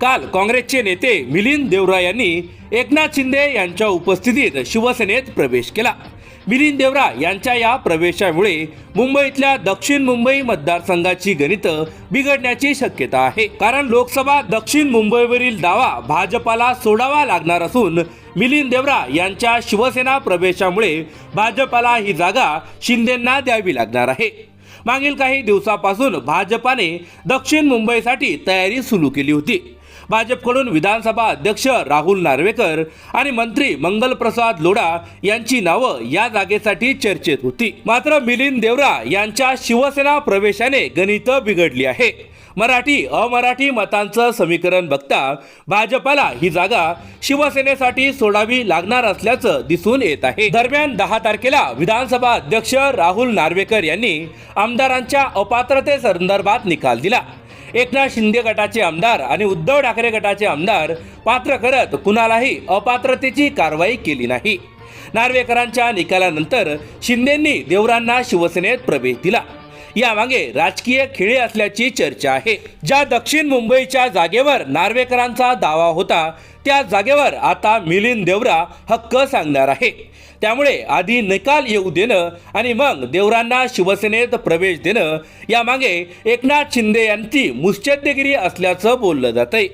काल काँग्रेसचे नेते मिलिंद देवरा यांनी एकनाथ शिंदे यांच्या उपस्थितीत शिवसेनेत प्रवेश केला. मिलिंद देवरा यांच्या या प्रवेशामुळे मुंबईतल्या दक्षिण मुंबई मतदारसंघाची गणितं बिघडण्याची शक्यता आहे. कारण लोकसभा दक्षिण मुंबईवरील दावा भाजपाला सोडावा लागणार असून मिलिंद देवरा यांच्या शिवसेना प्रवेशामुळे भाजपाला ही जागा शिंदेंना द्यावी लागणार आहे. मागील काही दिवसापासून भाजपाने दक्षिण मुंबईसाठी तयारी सुरू केली होती. भाजपकडून विधानसभा अध्यक्ष राहुल नार्वेकर आणि मंत्री मंगलप्रसाद लोढा यांची नावं या जागेसाठी चर्चेत होती. मात्र मिलिंद देवरा यांच्या शिवसेना प्रवेशाने गणित बिघडली आहे. मराठी अमराठी मतांचं समीकरण बघता भाजपाला ही जागा शिवसेनेसाठी सोडावी लागणार असल्याचं दिसून येत आहे. दरम्यान दहा तारखेला विधानसभा अध्यक्ष राहुल नार्वेकर यांनी आमदारांच्या अपात्रते संदर्भात निकाल दिला. एकनाथ शिंदे गटाचे आमदार आणि उद्धव ठाकरे गटाचे आमदार पात्र करत कुणालाही अपात्रतेची कारवाई केली नाही. नार्वेकरांच्या निकालानंतर शिंदेंनी देवरांना शिवसेनेत प्रवेश दिला. यामागे राजकीय खेळी असल्याची चर्चा आहे. ज्या दक्षिण मुंबईच्या जागेवर नार्वेकरांचा दावा होता त्या जागेवर आता मिलिंद देवरा हक्क सांगणार आहे. त्यामुळे आधी निकाल येऊ देणं आणि मग देवरांना शिवसेनेत प्रवेश देणं यामागे एकनाथ शिंदे यांची मुश्चद्देगिरी असल्याचं बोललं जातंय.